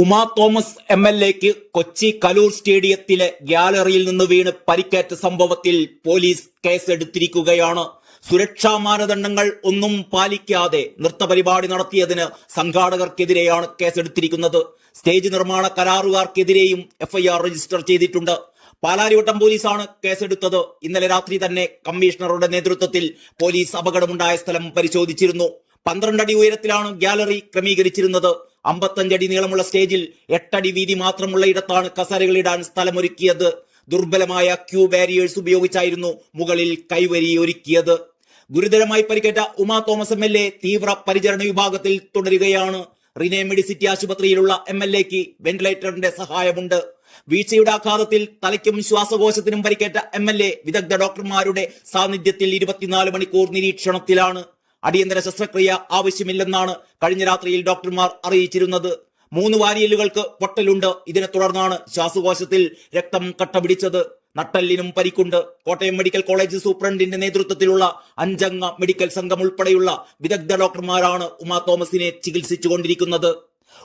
Uma Thomas M L എക്ക് കൊച്ചി കലൂർ സ്റ്റേഡിയത്തിലെ ഗ്യാലറിയിൽ നിന്ന് വീണ് പരിക്കേറ്റ സംഭവത്തിൽ പോലീസ് കേസെടുത്തിരിക്കുകയാണ്. സുരക്ഷാ മാനദണ്ഡങ്ങൾ ഒന്നും പാലിക്കാതെ നൃത്തപരിപാടി നടത്തിയതിന് സംഘാടകർക്കെതിരെയാണ് കേസെടുത്തിരിക്കുന്നത്. സ്റ്റേജ് നിർമ്മാണ കരാറുകാർക്കെതിരെയും എഫ്ഐആർ രജിസ്റ്റർ ചെയ്തിട്ടുണ്ട്. പാലാരിവട്ടം പോലീസാണ് കേസെടുത്തത്. ഇന്നലെ രാത്രി തന്നെ കമ്മീഷണറുടെ നേതൃത്വത്തിൽ പോലീസ് അപകടമുണ്ടായ സ്ഥലം പരിശോധിച്ചിരുന്നു. പന്ത്രണ്ടടി ഉയരത്തിലാണ് ഗ്യാലറി ക്രമീകരിച്ചിരുന്നത്. അമ്പത്തഞ്ചടി നീളമുള്ള സ്റ്റേജിൽ എട്ടടി വീതി മാത്രമുള്ള ഇടത്താണ് കസേരകളിടാൻ സ്ഥലമൊരുക്കിയത്. ദുർബലമായ ക്യൂ ബാരിയേഴ്സ് ഉപയോഗിച്ചായിരുന്നു മുകളിൽ കൈവരി ഒരുക്കിയത്. ഗുരുതരമായി പരിക്കേറ്റ Uma Thomas M L A തീവ്ര പരിചരണ വിഭാഗത്തിൽ തുടരുകയാണ്. റിനെ മെഡിസിറ്റി ആശുപത്രിയിലുള്ള എം എൽ എക്ക് വെന്റിലേറ്ററിന്റെ സഹായമുണ്ട്. വീഴ്ചയുടെ ആഘാതത്തിൽ തലയ്ക്കും ശ്വാസകോശത്തിനും പരിക്കേറ്റ എം എൽ എ വിദഗ്ധ ഡോക്ടർമാരുടെ സാന്നിധ്യത്തിൽ ഇരുപത്തിനാല് മണിക്കൂർ നിരീക്ഷണത്തിലാണ്. അടിയന്തര ശസ്ത്രക്രിയ ആവശ്യമില്ലെന്നാണ് കഴിഞ്ഞ രാത്രിയിൽ ഡോക്ടർമാർ അറിയിച്ചിരുന്നത്. മൂന്ന് വാരിയലുകൾക്ക് പൊട്ടലുണ്ട്. ഇതിനെ തുടർന്നാണ് ശ്വാസകോശത്തിൽ രക്തം കട്ടപിടിച്ചത്. നട്ടല്ലിനും പരിക്കുണ്ട്. കോട്ടയം മെഡിക്കൽ കോളേജ് സൂപ്രണ്ടിന്റെ നേതൃത്വത്തിലുള്ള അഞ്ചംഗ മെഡിക്കൽ സംഘം ഉൾപ്പെടെയുള്ള വിദഗ്ധ ഡോക്ടർമാരാണ് ഉമാ തോമസിനെ ചികിത്സിച്ചുകൊണ്ടിരിക്കുന്നത്.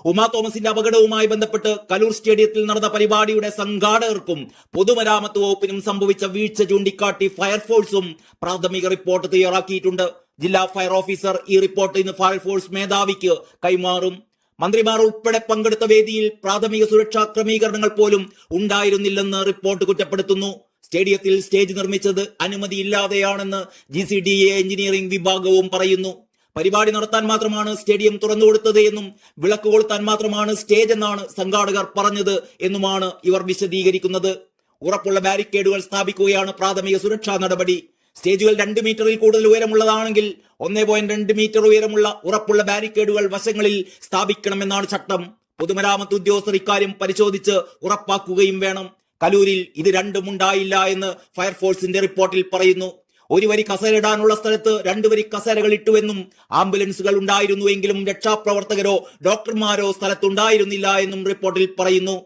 ഉമാ തോമസിന്റെ അപകടവുമായി ബന്ധപ്പെട്ട് കലൂർ സ്റ്റേഡിയത്തിൽ നടന്ന പരിപാടിയുടെ സംഘാടകർക്കും പൊതുമരാമത്ത് വകുപ്പിനും സംഭവിച്ച വീഴ്ച ചൂണ്ടിക്കാട്ടി ഫയർഫോഴ്സും പ്രാഥമിക റിപ്പോർട്ട് തയ്യാറാക്കിയിട്ടുണ്ട്. ജില്ലാ ഫയർ ഓഫീസർ ഈ റിപ്പോർട്ട് ഇന്ന് ഫയർഫോഴ്സ് മേധാവിക്ക് കൈമാറും. മന്ത്രിമാർ ഉൾപ്പെടെ പങ്കെടുത്ത വേദിയിൽ പ്രാഥമിക സുരക്ഷാ ക്രമീകരണങ്ങൾ പോലും ഉണ്ടായിരുന്നില്ലെന്ന് റിപ്പോർട്ട് കുറ്റപ്പെടുത്തുന്നു. സ്റ്റേഡിയത്തിൽ സ്റ്റേജ് നിർമ്മിച്ചത് അനുമതിയില്ലാതെയാണെന്ന് G C D A engineering വിഭാഗവും പറയുന്നു. പരിപാടി നടത്താൻ മാത്രമാണ് സ്റ്റേഡിയം തുറന്നു കൊടുത്തത് എന്നും വിളക്ക് കൊളുത്താൻ മാത്രമാണ് സ്റ്റേജ് എന്നാണ് സംഘാടകർ പറഞ്ഞത് എന്നുമാണ് ഇവർ വിശദീകരിക്കുന്നത്. ഉറപ്പുള്ള ബാരിക്കേഡുകൾ സ്ഥാപിക്കുകയാണ് പ്രാഥമിക സുരക്ഷാ നടപടി. സ്റ്റേജുകൾ രണ്ട് മീറ്ററിൽ കൂടുതൽ ഉയരമുള്ളതാണെങ്കിൽ ഒന്നേ പോയിന്റ് രണ്ട് മീറ്റർ ഉയരമുള്ള ഉറപ്പുള്ള ബാരിക്കേഡുകൾ വശങ്ങളിൽ സ്ഥാപിക്കണമെന്നാണ് ചട്ടം. പൊതുമരാമത്ത് ഉദ്യോഗസ്ഥർ ഇക്കാര്യം പരിശോധിച്ച് ഉറപ്പാക്കുകയും വേണം. കലൂരിൽ ഇത് രണ്ടും ഉണ്ടായില്ല എന്ന് ഫയർഫോഴ്സിന്റെ റിപ്പോർട്ടിൽ പറയുന്നു. ഒരു വരി കസേരയിടാനുള്ള സ്ഥലത്ത് രണ്ടു വരി കസേരകൾ ഇട്ടുവെന്നും ആംബുലൻസുകൾ ഉണ്ടായിരുന്നുവെങ്കിലും രക്ഷാപ്രവർത്തകരോ ഡോക്ടർമാരോ സ്ഥലത്തുണ്ടായിരുന്നില്ല എന്നും റിപ്പോർട്ടിൽ പറയുന്നു.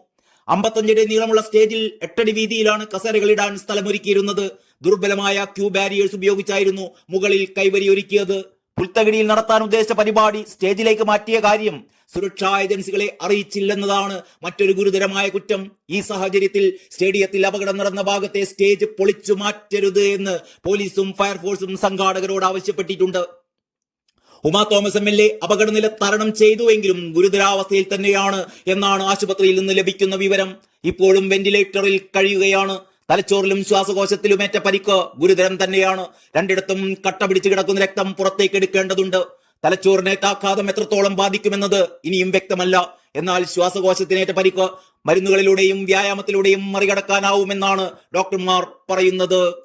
അമ്പത്തഞ്ചടി നീളമുള്ള സ്റ്റേജിൽ എട്ടടി വീതിയിലാണ് കസേരകൾ ഇടാൻ സ്ഥലമൊരുക്കിയിരുന്നത്. ദുർബലമായ ക്യൂ ബാരിയേഴ്സ് ഉപയോഗിച്ചായിരുന്നു മുകളിൽ കൈവരി ഒരുക്കിയത്. പുൽത്തകിടിയിൽ നടത്താൻ ഉദ്ദേശിച്ച പരിപാടി സ്റ്റേജിലേക്ക് മാറ്റിയ കാര്യം സുരക്ഷാ ഏജൻസികളെ അറിയിച്ചില്ലെന്നതാണ് മറ്റൊരു ഗുരുതരമായ കുറ്റം. ഈ സാഹചര്യത്തിൽ സ്റ്റേഡിയത്തിൽ അപകടം നടന്ന ഭാഗത്തെ സ്റ്റേജ് പൊളിച്ചു മാറ്റരുത് എന്ന് പോലീസും ഫയർഫോഴ്സും സംഘാടകരോട് ആവശ്യപ്പെട്ടിട്ടുണ്ട്. Uma Thomas M L A അപകടനില തരണം ചെയ്തുവെങ്കിലും ഗുരുതരാവസ്ഥയിൽ തന്നെയാണ് എന്നാണ് ആശുപത്രിയിൽ നിന്ന് ലഭിക്കുന്ന വിവരം. ഇപ്പോഴും വെന്റിലേറ്ററിൽ കഴിയുകയാണ്. തലച്ചോറിലും ശ്വാസകോശത്തിലും ഏറ്റ പരിക്ക് ഗുരുതരം തന്നെയാണ്. രണ്ടിടത്തും കട്ട പിടിച്ച് കിടക്കുന്ന രക്തം പുറത്തേക്ക് എടുക്കേണ്ടതുണ്ട്. തലച്ചോറിനെ താക്കാതം എത്രത്തോളം ബാധിക്കുമെന്നത് ഇനിയും വ്യക്തമല്ല. എന്നാൽ ശ്വാസകോശത്തിനേറ്റ പരിക്ക് മരുന്നുകളിലൂടെയും വ്യായാമത്തിലൂടെയും മറികടക്കാനാവുമെന്നാണ് ഡോക്ടർമാർ പറയുന്നത്.